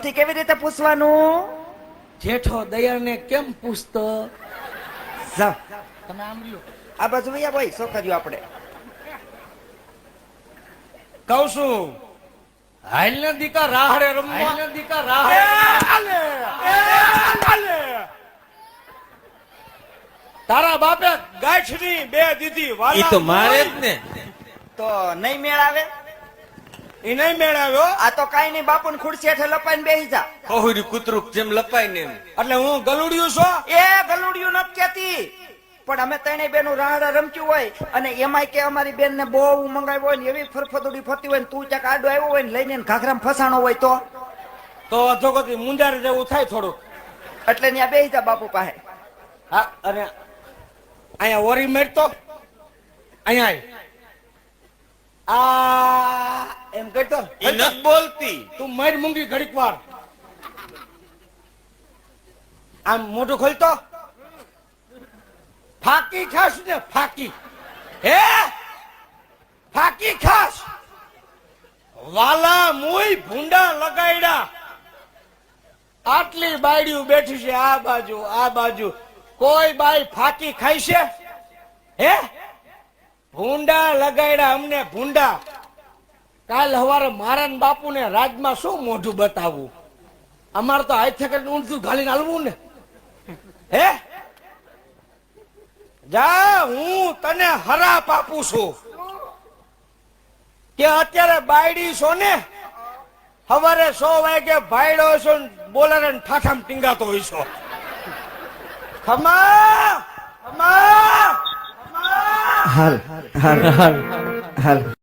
પ્રેમથી કેવી રીતે પૂછવાનું? જેઠો દયાને કેમ પૂછતો? તમે આમ લ્યો. આ બાજુ વૈયા ભાઈ છોકરીઓ આપણે. કહું છું હાલ ને દીકા રાહડે રમવા. ને દીકા રાહડે તારા બાપે ગાંઠની બે દીધી ઈ તો મારે જ ને. તો નહીં મેળ આવે? એ નહીં મેળવ્યો? આ તો કાઈ નહીં બાપુ ખુરશી હેઠે લપાઈને બેસી જા. કહુરી કૂતરું જેમ લપાય ને એટલે હું ગલુડિયું છો? એ ગલુડિયું નથી કેતી પણ અમે ત્રણે બેનું રાહડા રમચ્યું હોય અને એમાંય કે અમારી બેન ને બહુ મંગાવ્યો હોય ને એવી ફરફદુડી ફરતી હોય ને તું ચાક આડો આવ્યો હોય ને લઈને ઘાઘરામાં ફસાણો હોય તો? તો અધોગતિ મુંજારે જેવું થાય થોડું એટલે ત્યાં બેસી જા બાપુ પાસે. હા અને અહીંયા ઓરી મેળતો અહીંયા આ એમ કહેતો ઈ નથી બોલતી. તું મર મૂંગી ઘડીક વાર. આમ મોઢું ખોલતો. ફાકી ખાસ ને ફાકી. હે? ફાકી ખાસ વાલા મુય ભૂંડા લગાડ્યા આટલી બાયડીઓ બેઠી છે આ બાજુ આ બાજુ. કોઈ બાઈ ફાકી ખાઈ છે? હે? ભૂંડા લગાડ્યા અમને ભૂંડા. કાલ હવારે મારા ને બાપુ ને રાજમાં શું મોઢું બતાવવું અમારે તો હાથ થકે ઊંધું ઘાલીને હાલવું ને. હે? જા, હું તને હરા આપું છું. કે અત્યારે બાયડી છો ને? હવારે સો વાગે ભાઈડો છો બોલરે ઠાઠામ ટીંગાતો હોય છો. ખમા ખમા હાલ હાલ હાલ